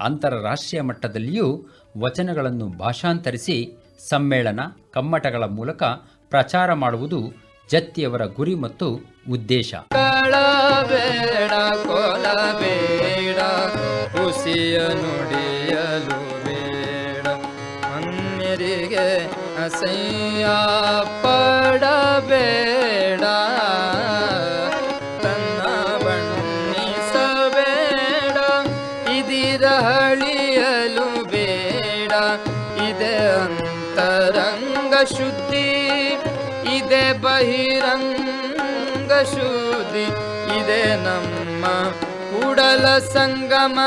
ಅಂತರರಾಷ್ಟ್ರೀಯ ಮಟ್ಟದಲ್ಲಿಯೂ ವಚನಗಳನ್ನು ಭಾಷಾಂತರಿಸಿ ಸಮ್ಮೇಳನ ಕಮ್ಮಟಗಳ ಮೂಲಕ ಪ್ರಚಾರ ಮಾಡುವುದು ಜತ್ತಿಯವರ ಗುರಿ ಮತ್ತು ಉದ್ದೇಶ. ನುಡಿಯಲು ಹಳಿಯಲು ಬೇಡ. ಇದೆ ಅಂತರಂಗ ಶುದ್ಧಿ, ಇದೆ ಬಹಿರಂಗ ಶುದ್ಧಿ, ಇದೆ ನಮ್ಮ ಕೂಡಲ ಸಂಗಮ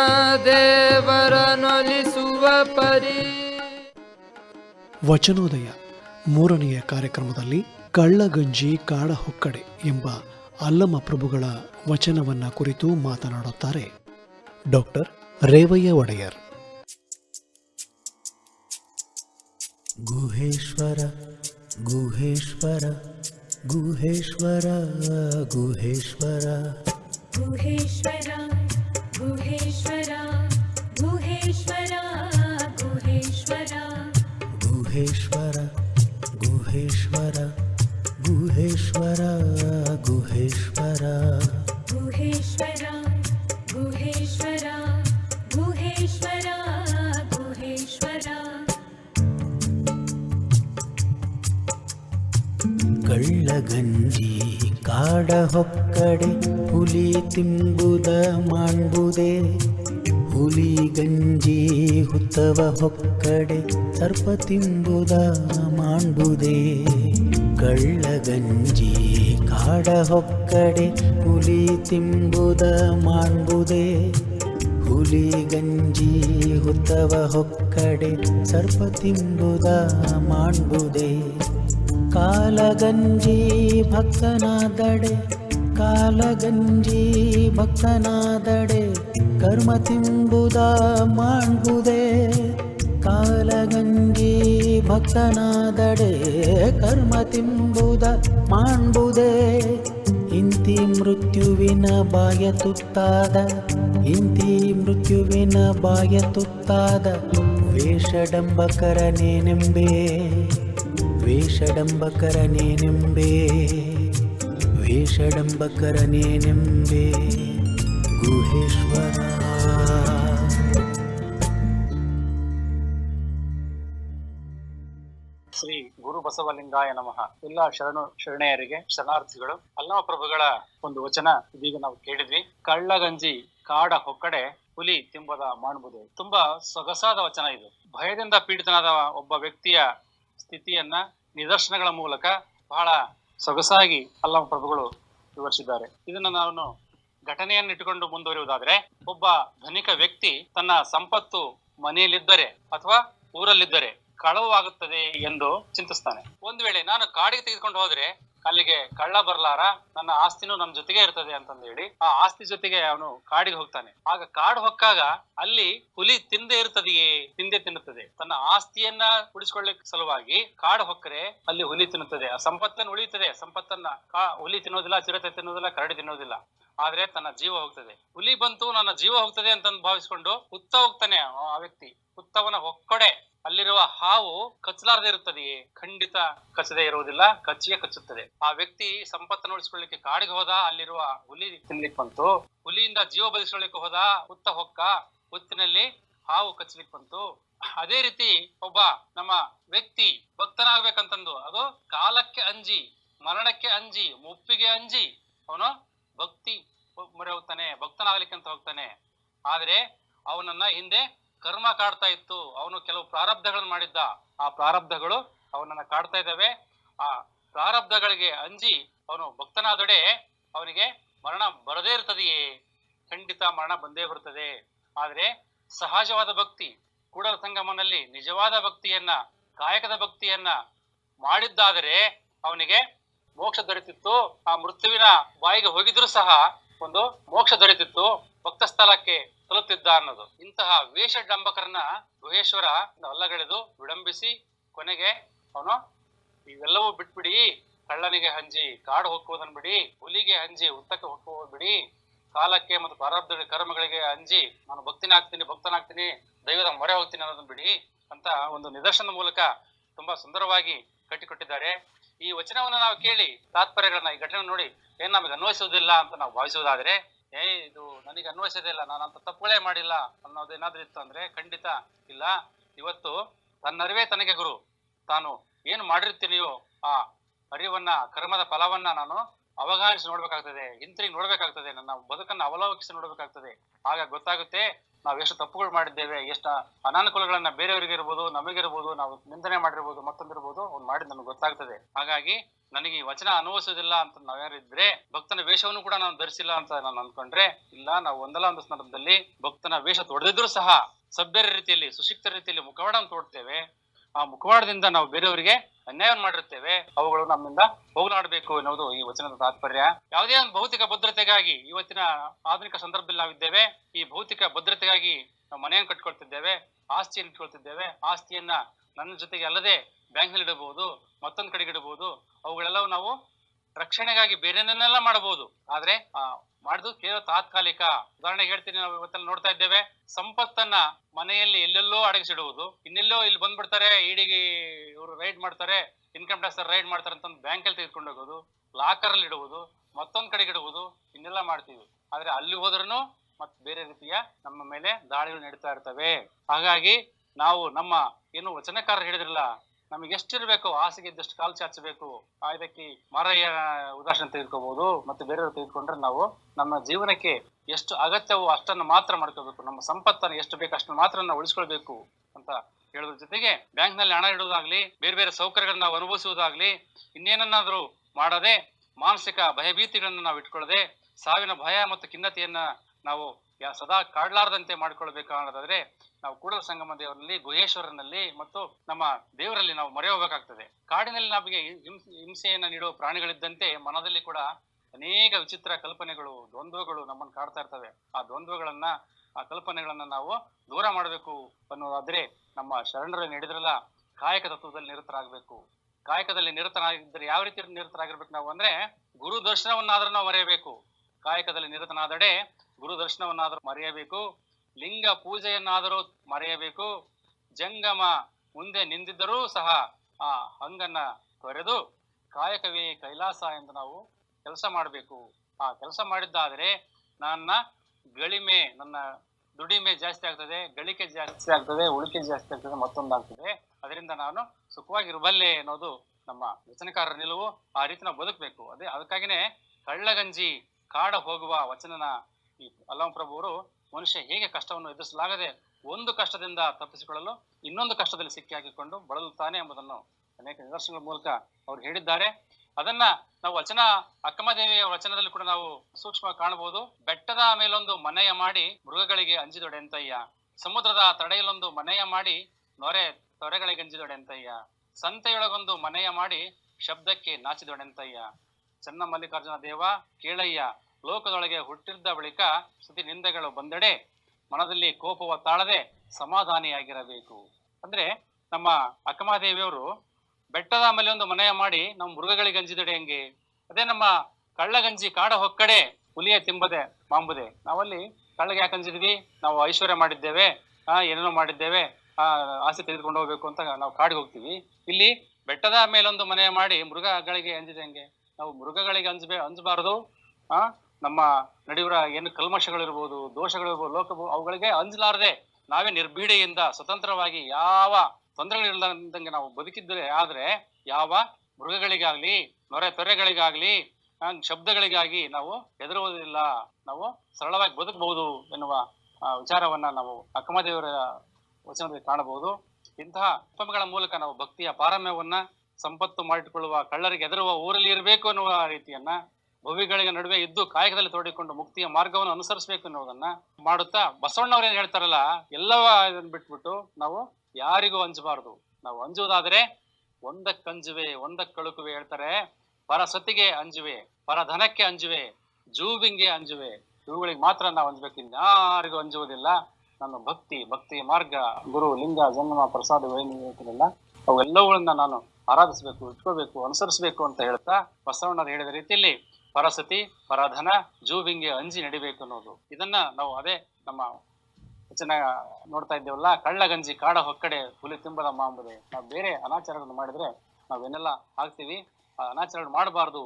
ದೇವರನೊಲಿಸುವ ಪರಿ. ವಚನೋದಯ ಮೂರನೆಯ ಕಾರ್ಯಕ್ರಮದಲ್ಲಿ ಕಳ್ಳಗಂಜಿ ಕಾಡ ಹೊಕ್ಕಡೆ ಎಂಬ ಅಲ್ಲಮ ಪ್ರಭುಗಳ ವಚನವನ್ನ ಕುರಿತು ಮಾತನಾಡುತ್ತಾರೆ ಡಾಕ್ಟರ್ ರೇವಯ್ಯ ಒಡೆಯರ್ ಗುಹೇಶ್ವರ ಗುಹೇಶ್ವರ ಗುಹೇಶ್ವರ ಗುಹೇಶ್ವರ ಗುಹೇಶ್ವರ ಗುಹೇಶ್ವರ. ಗುಹೇಶ್ವರ ಗುಹೇಶ್ವರ ಗುಹೇಶ್ವರ ಗುಹೇಶ್ವರ. ಗುಹೇಶ್ವರ ಗುಹೇಶ್ವರ ಗುಹೇಶ್ವರ ಗುಹೇಶ್ವರ. ಗುಹೇಶ್ವರ ಗುಹೇಶ್ವರ ಕಳ್ಳಗಂಜಿ ಕಾಡ ಹೊಕ್ಕಡೆ ಹುಲಿ ತಿಂಬುದ ಮಾಡ್ಬುದೆ ಹುಲಿ ಗಂಜಿ ಹುತ್ತವ ಹೊಕ್ಕಡೆ ಸರ್ಪ ತಿಂಬುದ ಮಾಡ್ಬುದೆ ಕಳ್ಳಗಂಜಿ ಕಾಡ ಹೊಕ್ಕಡೆ ಹುಲಿ ತಿಂಬುದ ಮಾಡ್ಬುದೆ ಹುಲಿ ಗಂಜಿ ಹುತ್ತವ ಹೊಕ್ಕಡೆ ಸರ್ಪ ತಿಂಬುದ ಮಾಡ್ಬುದೆ ಕಾಲಗಂಜಿ ಭಕ್ತನಾದಡೆ ಕಾಲಗಂಜಿ ಭಕ್ತನಾದಡೆ, ಕರ್ಮ ತಿಂಬುದ ಮಾಡ್ಬುದೆ ಕಾಲಗಂಜಿ ಭಕ್ತನಾದಡೆ, ಕರ್ಮ ತಿಂಬುದ ಮಾಡ್ಬುದೆ ಮೃತ್ಯುವಿನ ಬಾಯ ತುತ್ತಾದ ಇಂತಿ ಮೃತ್ಯುವಿನ ಬಾಯ ತುತ್ತಾದ. ವೇಷಡಂಬಕರನೇನೆಂಬೆ ವೇಷಡಂಬಕರನೇನೆಂಬೆ ವೇಷಡಂಬಕರನೇನೆಂಬೆ. ಗುಹೇಶ್ವರ ಶ್ರೀ ಗುರು ಬಸವಲಿಂಗಾಯ ನಮಃ. ಎಲ್ಲ ಶರಣು ಶರಣೆಯರಿಗೆ, ಶರಣಾರ್ಥಿಗಳು ಅಲ್ಲಮ ಪ್ರಭುಗಳ ಒಂದು ವಚನ ಇದೀಗ ನಾವು ಕೇಳಿದ್ವಿ. ಕಳ್ಳಗಂಜಿ, ಕಾಡ ಹೊಕ್ಕಡೆ, ಹುಲಿ ತಿಂಬದ ಮಾಡಬಹುದು ತುಂಬಾ ಸೊಗಸಾದ ವಚನ ಇದು. ಭಯದಿಂದ ಪೀಡಿತನಾದ ಒಬ್ಬ ವ್ಯಕ್ತಿಯ ಸ್ಥಿತಿಯನ್ನ, ನಿದರ್ಶನಗಳ ಮೂಲಕ ಬಹಳ ಸೊಗಸಾಗಿ ಅಲ್ಲಮ ಪ್ರಭುಗಳು ವಿವರಿಸಿದ್ದಾರೆ. ಇದನ್ನ ನಾನು ಘಟನೆಯನ್ನು ಇಟ್ಟುಕೊಂಡು ಮುಂದುವರಿಯುವುದಾದ್ರೆ, ಒಬ್ಬ ಧನಿಕ ವ್ಯಕ್ತಿ ತನ್ನ ಸಂಪತ್ತು ಮನೆಯಲ್ಲಿದ್ದರೆ ಅಥವಾ ಊರಲ್ಲಿದ್ದರೆ ಕಳವಾಗುತ್ತದೆ ಎಂದು ಚಿಂತಿಸ್ತಾನೆ. ಒಂದ್ ವೇಳೆ ನಾನು ಕಾಡಿಗೆ ತೆಗೆದುಕೊಂಡು ಹೋದ್ರೆ ಅಲ್ಲಿಗೆ ಕಳ್ಳ ಬರ್ಲಾರ? ನನ್ನ ಆಸ್ತಿನೂ ನನ್ನ ಜೊತೆಗೆ ಇರ್ತದೆ ಅಂತಂದು ಹೇಳಿ ಆ ಆಸ್ತಿ ಜೊತೆಗೆ ಅವನು ಕಾಡಿಗೆ ಹೋಗ್ತಾನೆ. ಆಗ ಕಾಡು ಹೊಕ್ಕಾಗ ಅಲ್ಲಿ ಹುಲಿ ತಿಂದೆ ಇರ್ತದೆಯೇ? ತಿಂದೆ ತಿನ್ನುತ್ತದೆ. ತನ್ನ ಆಸ್ತಿಯನ್ನ ಉಳಿಸ್ಕೊಳ್ಳಿಕ್ ಸಲುವಾಗಿ ಕಾಡು ಹೊಕ್ಕರೆ ಅಲ್ಲಿ ಹುಲಿ ತಿನ್ನುತ್ತದೆ. ಆ ಸಂಪತ್ತನ್ನು ಉಳಿಯುತ್ತದೆ. ಸಂಪತ್ತನ್ನ ಹುಲಿ ತಿನ್ನೋದಿಲ್ಲ, ಚಿರತೆ ತಿನ್ನೋದಿಲ್ಲ, ಕರಡಿ ತಿನ್ನೋದಿಲ್ಲ. ಆದ್ರೆ ತನ್ನ ಜೀವ ಹೋಗ್ತದೆ. ಹುಲಿ ಬಂತು ನನ್ನ ಜೀವ ಹೋಗ್ತದೆ ಅಂತಂದು ಭಾವಿಸ್ಕೊಂಡು ಹುತ್ತ ಹೋಗ್ತಾನೆ ಆ ವ್ಯಕ್ತಿ. ಹುತ್ತವನ ಹೊಕ್ಕೊಡೆ ಅಲ್ಲಿರುವ ಹಾವು ಕಚ್ಚಲಾರದೆ ಇರುತ್ತದೆಯೇ? ಖಂಡಿತ ಕಚ್ಚದೇ ಇರುವುದಿಲ್ಲ, ಕಚ್ಚಿಯೇ ಕಚ್ಚುತ್ತದೆ. ಆ ವ್ಯಕ್ತಿ ಸಂಪತ್ತನ್ನು ಉಳಿಸ್ಕೊಳ್ಳಿಕ್ಕೆ ಕಾಡಿಗೆ ಹೋದ, ಅಲ್ಲಿರುವ ಹುಲಿ ತಿನ್ಲಿಕ್ಕೆ ಬಂತು. ಹುಲಿಯಿಂದ ಜೀವ ಬದುಕೊಳ್ಳಿಕ್ಕೆ ಹೋದ, ಹುತ್ತ ಹೊಕ್ಕ, ಹುತ್ತಿನಲ್ಲಿ ಹಾವು ಕಚ್ಚಲಿಕ್ಕೆ ಬಂತು. ಅದೇ ರೀತಿ ಒಬ್ಬ ನಮ್ಮ ವ್ಯಕ್ತಿ ಭಕ್ತನಾಗ್ಬೇಕಂತಂದು, ಅದು ಕಾಲಕ್ಕೆ ಅಂಜಿ, ಮರಣಕ್ಕೆ ಅಂಜಿ, ಮುಪ್ಪಿಗೆ ಅಂಜಿ, ಅವನು ಭಕ್ತಿ ಮೊರೆ ಹೋಗ್ತಾನೆ ಭಕ್ತನಾಗ್ಲಿಕ್ಕೆ ಅಂತ ಹೋಗ್ತಾನೆ. ಆದ್ರೆ ಅವನನ್ನ ಹಿಂದೆ ಕರ್ಮ ಕಾಡ್ತಾ ಇತ್ತು, ಅವನು ಕೆಲವು ಪ್ರಾರಬ್ಧಗಳನ್ನು ಮಾಡಿದ್ದ. ಆ ಪ್ರಾರಬ್ಧಗಳು ಅವನನ್ನ ಕಾಡ್ತಾ ಇದ್ದಾವೆ. ಆ ಪ್ರಾರಬ್ಧಗಳಿಗೆ ಅಂಜಿ ಅವನು ಭಕ್ತನಾದೊಡೆ ಅವನಿಗೆ ಮರಣ ಬರದೇ ಇರ್ತದೆಯೇ? ಖಂಡಿತ ಮರಣ ಬಂದೇ ಬರುತ್ತದೆ. ಆದರೆ ಸಹಜವಾದ ಭಕ್ತಿ, ಕೂಡಲ ಸಂಗಮನಲ್ಲಿ ನಿಜವಾದ ಭಕ್ತಿಯನ್ನ, ಕಾಯಕದ ಭಕ್ತಿಯನ್ನ ಮಾಡಿದ್ದಾದರೆ ಅವನಿಗೆ ಮೋಕ್ಷ ದೊರೆತಿತ್ತು. ಆ ಮೃತ್ಯುವಿನ ಬಾಯಿಗೆ ಹೋಗಿದ್ರು ಸಹ ಒಂದು ಮೋಕ್ಷ ದೊರೆತಿತ್ತು, ಭಕ್ತ ಸ್ಥಳಕ್ಕೆ ತಲುಪ್ತಿದ್ದ ಅನ್ನೋದು. ಇಂತಹ ವೇಷ ಡಂಬಕರನ್ನ ಗುಹೇಶ್ವರ ಅಲ್ಲಗಳೆದು ವಿಡಂಬಿಸಿ ಕೊನೆಗೆ ಅವನು, ಇವೆಲ್ಲವೂ ಬಿಟ್ಬಿಡಿ, ಕಳ್ಳನಿಗೆ ಹಂಜಿ ಕಾಡು ಹೋಗುವುದನ್ನು ಬಿಡಿ, ಹುಲಿಗೆ ಹಂಜಿ ಉತ್ತಕ್ಕೆ ಹೋಗುವುದು ಬಿಡಿ, ಕಾಲಕ್ಕೆ ಮತ್ತು ಪ್ರಾರಬ್ಧ ಕರ್ಮಗಳಿಗೆ ಹಂಜಿ ನಾನು ಭಕ್ತಿನಾಗ್ತೀನಿ, ಭಕ್ತನಾಗ್ತೀನಿ, ದೈವದ ಮೊರೆ ಹೋಗ್ತೀನಿ ಅನ್ನೋದನ್ನ ಬಿಡಿ ಅಂತ ಒಂದು ನಿದರ್ಶನದ ಮೂಲಕ ತುಂಬಾ ಸುಂದರವಾಗಿ ಕಟ್ಟಿಕೊಟ್ಟಿದ್ದಾರೆ. ಈ ವಚನವನ್ನು ನಾವು ಕೇಳಿ ತಾತ್ಪರ್ಯಗಳನ್ನ ಈ ಘಟನೆ ನೋಡಿ, ಏನ್ ನಮಗೆ ಅನ್ವಯಿಸುವುದಿಲ್ಲ ಅಂತ ನಾವು ಭಾವಿಸುವುದಾದ್ರೆ, ಏ, ಇದು ನನಗೆ ಅನ್ವಯಿಸೋದಿಲ್ಲ ನಾನು ಅಂತ ತಪ್ಪುಗಳೇ ಮಾಡಿಲ್ಲ ಅನ್ನೋದೇನಾದ್ರೂ ಇತ್ತು ಅಂದ್ರೆ ಖಂಡಿತ ಇಲ್ಲ. ಇವತ್ತು ತನ್ನರಿವೇ ತನಗೆ ಗುರು. ತಾನು ಏನು ಮಾಡಿರ್ತೀನಿಯೋ ಆ ಅರಿವನ್ನ, ಕರ್ಮದ ಫಲವನ್ನ ನಾನು ಅವಗಾಹಿಸಿ ನೋಡ್ಬೇಕಾಗ್ತದೆ, ಹಿಂತಿರುಗಿ ನೋಡ್ಬೇಕಾಗ್ತದೆ, ನನ್ನ ಬದುಕನ್ನು ಅವಲೋಕಿಸಿ ನೋಡ್ಬೇಕಾಗ್ತದೆ. ಆಗ ಗೊತ್ತಾಗುತ್ತೆ ನಾವು ಎಷ್ಟು ತಪ್ಪುಗಳು ಮಾಡಿದ್ದೇವೆ, ಎಷ್ಟು ಅನಾನುಕೂಲಗಳನ್ನ ಬೇರೆಯವರಿಗೆ ಇರ್ಬೋದು ನಮಗಿರ್ಬೋದು, ನಾವು ನಿಂದನೆ ಮಾಡಿರ್ಬೋದು, ಮತ್ತೊಂದಿರ್ಬೋದು, ಅವ್ನು ಮಾಡಿದ್ ನಮ್ಗೆ ಗೊತ್ತಾಗ್ತದೆ. ಹಾಗಾಗಿ ನನಗೆ ಈ ವಚನ ಅನುಭವಿಸೋದಿಲ್ಲ ಅಂತ ನಾವ್ಯಾರಿದ್ರೆ, ಭಕ್ತನ ವೇಷವನ್ನು ಕೂಡ ನಾನು ಧರಿಸಿಲ್ಲ ಅಂತ ನಾನು ಅನ್ಕೊಂಡ್ರೆ, ಇಲ್ಲ, ನಾವು ಒಂದಲ್ಲ ಒಂದು ಸಂದರ್ಭದಲ್ಲಿ ಭಕ್ತನ ವೇಷ ತೊಡೆದಿದ್ರು ಸಹ ಸಭ್ಯರ ರೀತಿಯಲ್ಲಿ ಸುಶಿಕ್ತ ರೀತಿಯಲ್ಲಿ ಮುಖವಾಡವನ್ನು ತೋಡ್ತೇವೆ. ಆ ಮುಖವಾಡದಿಂದ ನಾವು ಬೇರೆಯವರಿಗೆ ಅನ್ಯಾಯವನ್ನು ಮಾಡಿರುತ್ತೇವೆ, ಅವುಗಳು ನಮ್ಮಿಂದ ಹೋಗಲಾಡಬೇಕು ಎನ್ನುವುದು ಈ ವಚನದ ತಾತ್ಪರ್ಯ. ಯಾವುದೇ ಒಂದು ಭೌತಿಕ ಭದ್ರತೆಗಾಗಿ ಇವತ್ತಿನ ಆಧುನಿಕ ಸಂದರ್ಭದಲ್ಲಿ ನಾವಿದ್ದೇವೆ ಈ ಭೌತಿಕ ಭದ್ರತೆಗಾಗಿ ನಾವು ಮನೆಯನ್ನು ಕಟ್ಕೊಳ್ತಿದ್ದೇವೆ, ಆಸ್ತಿಯನ್ನು ಇಟ್ಕೊಳ್ತಿದ್ದೇವೆ ಆಸ್ತಿಯನ್ನ ನನ್ನ ಜೊತೆಗೆ ಅಲ್ಲದೆ ಬ್ಯಾಂಕ್ನಲ್ಲಿ ಇಡಬಹುದು, ಮತ್ತೊಂದು ಕಡೆಗೆ ಇಡಬಹುದು. ಅವುಗಳೆಲ್ಲವೂ ನಾವು ರಕ್ಷಣೆಗಾಗಿ ಬೇರೆನೆಲ್ಲ ಮಾಡಬಹುದು. ಆದ್ರೆ ಆ ಮಾಡುದು ಕೇವಲ ತಾತ್ಕಾಲಿಕ. ಉದಾಹರಣೆಗೆ ಹೇಳ್ತೀನಿ, ನಾವು ಇವತ್ತೆಲ್ಲ ನೋಡ್ತಾ ಇದ್ದೇವೆ, ಸಂಪತ್ತನ್ನ ಮನೆಯಲ್ಲಿ ಎಲ್ಲೆಲ್ಲೋ ಅಡಗಿಸಿಡುವುದು ಇನ್ನೆಲ್ಲೋ ಇಲ್ಲಿ ಬಂದ್ಬಿಡ್ತಾರೆ ಇಡಿಗೆ ಇವರು ರೈಡ್ ಮಾಡ್ತಾರೆ ಇನ್ಕಮ್ ಟ್ಯಾಕ್ಸ್ ರೈಡ್ ಮಾಡ್ತಾರೆ ಅಂತ ಬ್ಯಾಂಕ್ ಅಲ್ಲಿ ತೆಗೆದುಕೊಂಡು ಹೋಗೋದು ಲಾಕರ್ ಅಲ್ಲಿ ಇಡುವುದು ಮತ್ತೊಂದ್ ಕಡೆಗೆ ಇಡುವುದು ಇನ್ನೆಲ್ಲ ಮಾಡ್ತೀವಿ. ಆದ್ರೆ ಅಲ್ಲಿ ಹೋದ್ರೂ ಮತ್ ಬೇರೆ ರೀತಿಯ ನಮ್ಮ ಮೇಲೆ ದಾಳಿಗಳು ನಡೀತಾ ಇರ್ತವೆ. ಹಾಗಾಗಿ ನಾವು ನಮ್ಮ, ಏನು ವಚನಕಾರರು ಹೇಳಿದ್ರಲ್ಲ ನಮಗೆ ಎಷ್ಟಿರ್ಬೇಕು, ಹಾಸಿಗೆ ಇದ್ದಷ್ಟು ಕಾಲು ಚಾಚಬೇಕು ಆ ಇದಕ್ಕೆ ಮಾರಯ್ಯ ಉದಾಹರಣೆ ತೆಗೆದುಕೋಬಹುದು ಮತ್ತೆ ಬೇರೆಯವರು ತೆಗೆದುಕೊಂಡ್ರೆ ನಾವು ನಮ್ಮ ಜೀವನಕ್ಕೆ ಎಷ್ಟು ಅಗತ್ಯವೋ ಅಷ್ಟನ್ನು ಮಾತ್ರ ಮಾಡ್ಕೋಬೇಕು. ನಮ್ಮ ಸಂಪತ್ತನ್ನು ಎಷ್ಟು ಬೇಕು ಅಷ್ಟನ್ನು ಮಾತ್ರ ನಾವು ಉಳಿಸ್ಕೊಳ್ಬೇಕು ಅಂತ ಹೇಳೋದ್ರ ಜೊತೆಗೆ ಬ್ಯಾಂಕ್ನಲ್ಲಿ ಹಣ ಇಡುವುದಾಗ್ಲಿ, ಬೇರೆ ಬೇರೆ ಸೌಕರ್ಯಗಳನ್ನ ನಾವು ಅನುಭವಿಸುವುದಾಗ್ಲಿ, ಇನ್ನೇನನ್ನಾದ್ರೂ ಮಾಡದೆ ಮಾನಸಿಕ ಭಯಭೀತಿಗಳನ್ನು ನಾವು ಇಟ್ಕೊಳ್ಳದೆ, ಸಾವಿನ ಭಯ ಮತ್ತು ಖಿನ್ನತೆಯನ್ನ ನಾವು ಯಾ ಸದಾ ಕಾಡ್ಲಾರ್ದಂತೆ ಮಾಡ್ಕೊಳ್ಬೇಕು ಅನ್ನೋದಾದ್ರೆ ನಾವು ಕೂಡಲ ಸಂಗಮ ದೇವರಲ್ಲಿ ಗುಹೇಶ್ವರನಲ್ಲಿ ಮತ್ತು ನಮ್ಮ ದೇವರಲ್ಲಿ ನಾವು ಮೊರೆ ಹೋಗಬೇಕಾಗ್ತದೆ. ಕಾಡಿನಲ್ಲಿ ನಮಗೆ ಹಿಂಸೆಯನ್ನ ನೀಡುವ ಪ್ರಾಣಿಗಳಿದ್ದಂತೆ ಮನದಲ್ಲಿ ಕೂಡ ಅನೇಕ ವಿಚಿತ್ರ ಕಲ್ಪನೆಗಳು, ದ್ವಂದ್ವಗಳು ನಮ್ಮನ್ನು ಕಾಡ್ತಾ ಇರ್ತವೆ. ಆ ದ್ವಂದ್ವಗಳನ್ನ, ಆ ಕಲ್ಪನೆಗಳನ್ನ ನಾವು ದೂರ ಮಾಡಬೇಕು ಅನ್ನೋದಾದ್ರೆ ನಮ್ಮ ಶರಣರು ನಡೆದ್ರಲ್ಲ ಕಾಯಕ ತತ್ವದಲ್ಲಿ ನಿರತರಾಗಬೇಕು. ಕಾಯಕದಲ್ಲಿ ನಿರತನಾಗಿದ್ದರೆ ಯಾವ ರೀತಿ ನಿರತರಾಗಿರ್ಬೇಕು ನಾವು ಅಂದ್ರೆ, ಗುರು ದರ್ಶನವನ್ನಾದ್ರೂ ನಾವು ಮರೆಯಬೇಕು. ಕಾಯಕದಲ್ಲಿ ನಿರತನಾದಡೆ ಗುರು ದರ್ಶನವನ್ನಾದರೂ ಮರೆಯಬೇಕು, ಲಿಂಗ ಪೂಜೆಯನ್ನಾದರೂ ಮರೆಯಬೇಕು, ಜಂಗಮ ಮುಂದೆ ನಿಂತಿದ್ದರೂ ಸಹ ಆ ಹಂಗನ್ನ ತೊರೆದು ಕಾಯಕವೇ ಕೈಲಾಸ ಎಂದು ನಾವು ಕೆಲಸ ಮಾಡಬೇಕು. ಆ ಕೆಲಸ ಮಾಡಿದ್ದಾದರೆ ನನ್ನ ಗಳಿಮೆ, ನನ್ನ ದುಡಿಮೆ ಜಾಸ್ತಿ ಆಗ್ತದೆ, ಗಳಿಕೆ ಜಾಸ್ತಿ ಆಗ್ತದೆ, ಉಳಿಕೆ ಜಾಸ್ತಿ ಆಗ್ತದೆ ಮತ್ತೊಂದಾಗ್ತದೆ ಅದರಿಂದ ನಾನು ಸುಖವಾಗಿರಬಲ್ಲೆ ಅನ್ನೋದು ನಮ್ಮ ವಚನಕಾರರ ನಿಲುವು. ಆ ರೀತಿ ನಾವು ಬದುಕಬೇಕು. ಅದೇ ಅದಕ್ಕಾಗಿನೇ ಕಳ್ಳಗಂಜಿ ಕಾಡ ಹೋಗುವ ವಚನನ ಈ ಪ್ರಭು ಅವರು ಮನುಷ್ಯ ಹೇಗೆ ಕಷ್ಟವನ್ನು ಎದುರಿಸಲಾಗದೆ ಒಂದು ಕಷ್ಟದಿಂದ ತಪ್ಪಿಸಿಕೊಳ್ಳಲು ಇನ್ನೊಂದು ಕಷ್ಟದಲ್ಲಿ ಸಿಕ್ಕಿ ಹಾಕಿಕೊಂಡು ಬಳಲುತ್ತಾನೆ ಎಂಬುದನ್ನು ಅನೇಕ ನಿದರ್ಶನಗಳ ಮೂಲಕ ಅವರು ಹೇಳಿದ್ದಾರೆ. ಅದನ್ನ ನಾವು ವಚನ ಅಕ್ಕಮದೇವಿಯ ವಚನದಲ್ಲಿ ಕೂಡ ನಾವು ಸೂಕ್ಷ್ಮ ಕಾಣಬಹುದು. ಬೆಟ್ಟದ ಮೇಲೊಂದು ಮನೆಯ ಮಾಡಿ ಮೃಗಗಳಿಗೆ ಅಂಜಿದೊಡೆಂತಯ್ಯ ಸಮುದ್ರದ ತಡೆಯಲೊಂದು ಮನೆಯ ಮಾಡಿ ನೊರೆ ತೊರೆಗಳಿಗೆ ಅಂಜಿದೊಡೆಂತಯ್ಯ ಸಂತೆಯೊಳಗೊಂದು ಮನೆಯ ಮಾಡಿ ಶಬ್ದಕ್ಕೆ ನಾಚಿದೊಡೆಂತಯ್ಯ ಚನ್ನ ಮಲ್ಲಿಕಾರ್ಜುನ ದೇವ, ಕೇಳಯ್ಯ ಲೋಕದೊಳಗೆ ಹುಟ್ಟಿದ್ದ ಬಳಿಕ ಸ್ತುತಿ ನಿಂದೆಗಳು ಬಂದೆಡೆ ಮನದಲ್ಲಿ ಕೋಪವ ತಾಳದೆ ಸಮಾಧಾನಿಯಾಗಿರಬೇಕು. ಅಂದ್ರೆ ನಮ್ಮ ಅಕ್ಕಮಹಾದೇವಿಯವರು ಬೆಟ್ಟದ ಮೇಲೆ ಒಂದು ಮನೆಯ ಮಾಡಿ ನಮ್ಮ ಮೃಗಗಳಿಗೆ ಅಂಜಿದಡೆ ಹೆಂಗೆ? ಅದೇ ನಮ್ಮ ಕಳ್ಳಗಂಜಿ ಕಾಡ ಹೊಕ್ಕಡೆ ಹುಲಿಯ ತಿಂಬದೆ ಮಾಂಬುದೆ. ನಾವಲ್ಲಿ ಕಳ್ಳಗೆ ಯಾಕೆ ಅಂಜಿದ್ವಿ? ನಾವು ಐಶ್ವರ್ಯ ಮಾಡಿದ್ದೇವೆ, ಆ, ಏನೇನೋ ಮಾಡಿದ್ದೇವೆ, ಆ, ಆಸೆ ತೆಗೆದುಕೊಂಡು ಹೋಗ್ಬೇಕು ಅಂತ ನಾವು ಕಾಡಿಗೆ ಹೋಗ್ತೀವಿ. ಇಲ್ಲಿ ಬೆಟ್ಟದ ಮೇಲೊಂದು ಮನೆ ಮಾಡಿ ಮೃಗಗಳಿಗೆ ಅಂಜಿದೆ ಹೆಂಗೆ? ನಾವು ಮೃಗಗಳಿಗೆ ಅಂಜಬೇ, ಅಂಜಬಾರದು, ಆ ನಮ್ಮ ನಡೆಯುವ ಏನು ಕಲ್ಮಶಗಳಿರ್ಬೋದು, ದೋಷಗಳಿರ್ಬೋದು ಲೋಕ ಅವುಗಳಿಗೆ ಅಂಜಲಾರದೆ ನಾವೇ ನಿರ್ಭೀಡೆಯಿಂದ ಸ್ವತಂತ್ರವಾಗಿ ಯಾವ ತೊಂದರೆಗಳಿಲ್ಲದಂಗೆ ನಾವು ಬದುಕಿದ್ದರೆ, ಆದ್ರೆ ಯಾವ ಮೃಗಗಳಿಗಾಗ್ಲಿ, ನೊರೆ ತೊರೆಗಳಿಗಾಗ್ಲಿ ಶಬ್ದಗಳಿಗಾಗಿ ನಾವು ಹೆದರುವುದಿಲ್ಲ. ನಾವು ಸರಳವಾಗಿ ಬದುಕಬಹುದು ಎನ್ನುವ ವಿಚಾರವನ್ನ ನಾವು ಅಕ್ಕಮದೇವರ ವಚನದಲ್ಲಿ ಕಾಣಬಹುದು. ಇಂತಹ ಉಪಮಗಳ ಮೂಲಕ ನಾವು ಭಕ್ತಿಯ ಪಾರಮ್ಯವನ್ನ ಸಂಪತ್ತು ಮಾಡಿಕೊಳ್ಳುವ, ಕಳ್ಳರಿಗೆ ಹೆದರುವ ಊರಲ್ಲಿ ಇರಬೇಕು ಅನ್ನುವ ರೀತಿಯನ್ನ ಭವಿಗಳಿಗೆ ನಡುವೆ ಇದ್ದು ಕಾಯಕದಲ್ಲಿ ತೋಡಿಕೊಂಡು ಮುಕ್ತಿಯ ಮಾರ್ಗವನ್ನು ಅನುಸರಿಸಬೇಕು ಅನ್ನೋದನ್ನ ಮಾಡುತ್ತಾ ಬಸವಣ್ಣವ್ರು ಏನ್ ಹೇಳ್ತಾರಲ್ಲ, ಎಲ್ಲವ ಇದನ್ನ ಬಿಟ್ಬಿಟ್ಟು ನಾವು ಯಾರಿಗೂ ಅಂಜಬಾರದು. ನಾವು ಅಂಜುವುದಾದ್ರೆ ಒಂದಕ್ಕಂಜುವೆ ಒಂದಕ್ಕೆ ಕಳುಕುವೆ ಹೇಳ್ತಾರೆ. ಪರ ಸತಿಗೆ ಅಂಜುವೆ, ಪರ ಧನಕ್ಕೆ ಅಂಜುವೆ, ಜೂಬಿಂಗೆ ಅಂಜುವೆ. ಇವುಗಳಿಗೆ ಮಾತ್ರ ನಾವು ಅಂಜಬೇಕು. ಇನ್ಯಾರಿಗೂ ಅಂಜುವುದಿಲ್ಲ. ನನ್ನ ಭಕ್ತಿ ಭಕ್ತಿ ಮಾರ್ಗ, ಗುರು, ಲಿಂಗ, ಜನ್ಮ, ಪ್ರಸಾದ ವೈನಿಲ್ಲ ಅವೆಲ್ಲವುಗಳನ್ನ ನಾನು ಆರಾಧಿಸಬೇಕು, ಇಟ್ಕೋಬೇಕು, ಅನುಸರಿಸಬೇಕು ಅಂತ ಹೇಳ್ತಾ ಬಸವಣ್ಣರು ಹೇಳಿದ ರೀತಿಯಲ್ಲಿ ಪರಸತಿ, ಪರಧನ, ಜೂಬಿಂಗೆ ಅಂಜಿ ನಡಿಬೇಕು ಅನ್ನೋದು. ಇದನ್ನ ನಾವು ಅದೇ ನಮ್ಮ ವಚನ ನೋಡ್ತಾ ಇದ್ದೇವಲ್ಲ, ಕಳ್ಳಗಂಜಿ ಕಾಡ ಹೊಕ್ಕಡೆ ಹುಲಿ ತಿಂಬದ ಮಾಂಬುದೆ. ನಾವು ಬೇರೆ ಅನಾಚಾರಗಳನ್ನು ಮಾಡಿದ್ರೆ ನಾವೇನೆಲ್ಲ ಆಗ್ತೀವಿ ಆ ಅನಾಚಾರ ಮಾಡಬಾರ್ದು.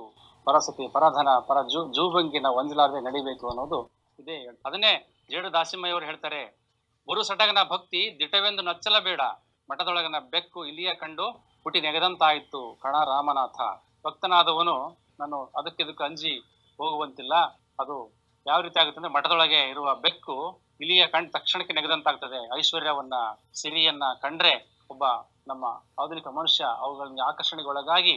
ಪರಸತಿ, ಪರಧನ, ಪರ ಜೂ, ಜೂಬಂಗಿ ನಾವು ಅಂಜಲಾರದೆ ನಡಿಬೇಕು ಅನ್ನೋದು ಇದೇ ಅದನ್ನೇ ಜೇಡು ದಾಸಿಮಯ್ಯವರು ಹೇಳ್ತಾರೆ, ಗುರು ಸಟಗನ ಭಕ್ತಿ ದಿಟವೆಂದು ನಚ್ಚಲಬೇಡ. ಮಠದೊಳಗನ ಬೆಕ್ಕು ಇಲಿಯ ಕಂಡು ಹುಟಿ ನೆಗೆದಂತಾಯಿತು ಕಣ ರಾಮನಾಥ. ಭಕ್ತನಾದವನು ನಾನು ಅದಕ್ಕೆ ಇದಕ್ಕೆ ಅಂಜಿ ಹೋಗುವಂತಿಲ್ಲ. ಅದು ಯಾವ ರೀತಿ ಆಗುತ್ತೆ ಅಂದ್ರೆ ಮಠದೊಳಗೆ ಇರುವ ಬೆಕ್ಕು ಇಲಿಯ ಕಣ್ ತಕ್ಷಣಕ್ಕೆ ನೆಗೆದಂತಾಗ್ತದೆ. ಐಶ್ವರ್ಯವನ್ನ, ಸಿರಿಯನ್ನ ಕಂಡ್ರೆ ಒಬ್ಬ ನಮ್ಮ ಆಧುನಿಕ ಮನುಷ್ಯ ಅವುಗಳಿಗೆ ಆಕರ್ಷಣೆಗೆ ಒಳಗಾಗಿ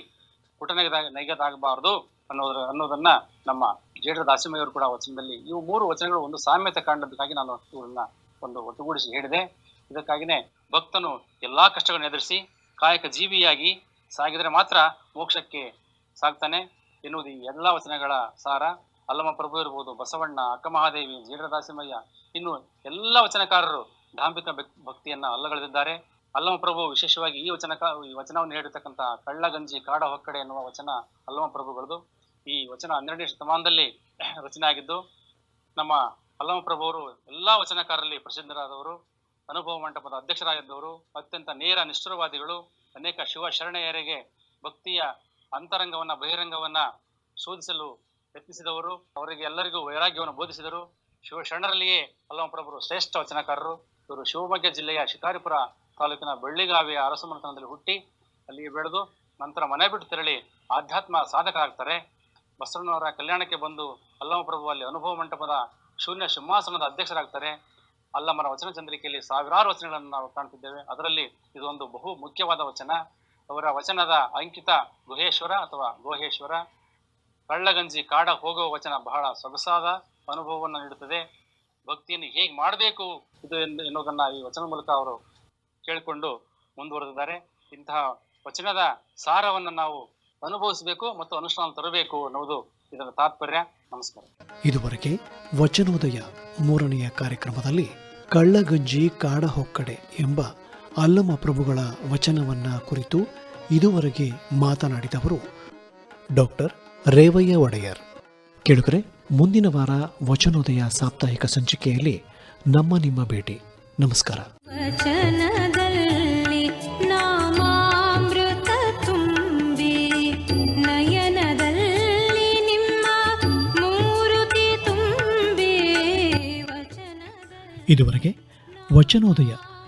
ಪುಟ ನೆಗೆದಾಗ ನೆಗೆದಾಗಬಾರದು ಅನ್ನೋದ್ರ, ಅನ್ನೋದನ್ನ ನಮ್ಮ ಜೇಡರ ದಾಸಿಮಯ್ಯವರು ಕೂಡ ವಚನದಲ್ಲಿ, ಇವು ಮೂರು ವಚನಗಳು ಒಂದು ಸಾಮ್ಯತೆ ಕಾಣದಕ್ಕಾಗಿ ನಾನು ಇವ್ರನ್ನ ಒಂದು ಒಟ್ಟುಗೂಡಿಸಿ ಹೇಳಿದೆ. ಇದಕ್ಕಾಗಿನೇ ಭಕ್ತನು ಎಲ್ಲಾ ಕಷ್ಟಗಳನ್ನು ಎದುರಿಸಿ ಕಾಯಕ ಜೀವಿಯಾಗಿ ಸಾಗಿದರೆ ಮಾತ್ರ ಮೋಕ್ಷಕ್ಕೆ ಸಾಗ್ತಾನೆ. ಎನ್ನುವುದು ಈ ಎಲ್ಲ ವಚನಗಳ ಸಾರ. ಅಲ್ಲಮ ಪ್ರಭು ಇರ್ಬೋದು, ಬಸವಣ್ಣ ಅಕ್ಕಮಹಾದೇವಿ ಜೀರದಾಸಿಮಯ್ಯ ಇನ್ನು ಎಲ್ಲ ವಚನಕಾರರು ಡಾಂಬಿಕ ಭಕ್- ಭಕ್ತಿಯನ್ನ ಅಲ್ಲಗಳೆದಿದ್ದಾರೆ. ಅಲ್ಲಮ ಪ್ರಭು ವಿಶೇಷವಾಗಿ ಈ ವಚನಕ, ಈ ವಚನವನ್ನು ಹೇಳಿರ್ತಕ್ಕಂಥ ಕಳ್ಳಗಂಜಿ, ಕಾಡ ಹೊಕ್ಕಡೆ ಎನ್ನುವ ವಚನ ಅಲ್ಲಮ ಪ್ರಭುಗಳದು. ಈ ವಚನ ಹನ್ನೆರಡನೇ ಶತಮಾನದಲ್ಲಿ ರಚನೆ ಆಗಿದ್ದು, ನಮ್ಮ ಅಲ್ಲಮ ಪ್ರಭು ಅವರು ಎಲ್ಲಾ ವಚನಕಾರರಲ್ಲಿ ಪ್ರಸಿದ್ಧರಾದವರು, ಅನುಭವ ಮಂಟಪದ ಅಧ್ಯಕ್ಷರಾಗಿದ್ದವರು, ಅತ್ಯಂತ ನೇರ ನಿಷ್ಠುರವಾದಿಗಳು, ಅನೇಕ ಶಿವ ಶರಣೆಯರಿಗೆ ಭಕ್ತಿಯ ಅಂತರಂಗವನ್ನ, ಬಹಿರಂಗವನ್ನ ಶೋಧಿಸಲು ಯತ್ನಿಸಿದವರು, ಅವರಿಗೆ ಎಲ್ಲರಿಗೂ ವೈರಾಗ್ಯವನ್ನು ಬೋಧಿಸಿದರು. ಶಿವ ಶರಣರಲ್ಲಿಯೇ ಅಲ್ಲಮಪ್ರಭರು ಶ್ರೇಷ್ಠ ವಚನಕಾರರು. ಇವರು ಶಿವಮೊಗ್ಗ ಜಿಲ್ಲೆಯ ಶಿಕಾರಿಪುರ ತಾಲೂಕಿನ ಬೆಳ್ಳಿಗಾವಿಯ ಅರಸುಮನೆತನದಲ್ಲಿ ಹುಟ್ಟಿ, ಅಲ್ಲಿಗೆ ಬೆಳೆದು ನಂತರ ಮನೆ ಬಿಟ್ಟು ತೆರಳಿ ಆಧ್ಯಾತ್ಮ ಸಾಧಕರಾಗ್ತಾರೆ. ಬಸವಣ್ಣವರ ಕಲ್ಯಾಣಕ್ಕೆ ಬಂದು ಅಲ್ಲಮಪ್ರಭು ಅಲ್ಲಿ ಅನುಭವ ಮಂಟಪದ ಶೂನ್ಯ ಸಿಂಹಾಸನದ ಅಧ್ಯಕ್ಷರಾಗ್ತಾರೆ. ಅಲ್ಲಮರ ವಚನ ಚಂದ್ರಿಕೆಯಲ್ಲಿ ಸಾವಿರಾರು ವಚನಗಳನ್ನು ನಾವು ಕಾಣ್ತಿದ್ದೇವೆ. ಅದರಲ್ಲಿ ಇದೊಂದು ಬಹು ಮುಖ್ಯವಾದ ವಚನ. ಅವರ ವಚನದ ಅಂಕಿತ ಗುಹೇಶ್ವರ ಅಥವಾ ಗೋಹೇಶ್ವರ. ಕಳ್ಳಗಂಜಿ ಕಾಡ ಹೋಗುವ ವಚನ ಬಹಳ ಸೊಗಸಾದ ಅನುಭವವನ್ನು ನೀಡುತ್ತದೆ. ಭಕ್ತಿಯನ್ನು ಹೇಗೆ ಮಾಡಬೇಕು ಇದು ಎನ್ನುವುದನ್ನ ಈ ವಚನ ಮೂಲಕ ಅವರು ಕೇಳಿಕೊಂಡು ಮುಂದುವರೆದಿದ್ದಾರೆ. ಇಂತಹ ವಚನದ ಸಾರವನ್ನು ನಾವು ಅನುಭವಿಸಬೇಕು ಮತ್ತು ಅನುಷ್ಠಾನ ತರಬೇಕು ಅನ್ನುವುದು ಇದರ ತಾತ್ಪರ್ಯ. ನಮಸ್ಕಾರ. ಇದುವರೆಗೆ ವಚನೋದಯ ಮೂರನೆಯ ಕಾರ್ಯಕ್ರಮದಲ್ಲಿ ಕಳ್ಳಗಂಜಿ ಕಾಡ ಹೊಕ್ಕಡೆ ಎಂಬ ಅಲ್ಲಮ ಪ್ರಭುಗಳ ವಚನವನ್ನ ಕುರಿತು ಇದುವರೆಗೆ ಮಾತನಾಡಿದವರು ಡಾಕ್ಟರ್ ರೇವಯ್ಯ ಒಡೆಯರ್. ಕೇಳುಗರೆ ಮುಂದಿನ ವಾರ ವಚನೋದಯ ಸಾಪ್ತಾಹಿಕ ಸಂಚಿಕೆಯಲ್ಲಿ ನಮ್ಮ ನಿಮ್ಮ ಭೇಟಿ. ನಮಸ್ಕಾರ. ಇದುವರೆಗೆ ವಚನೋದಯ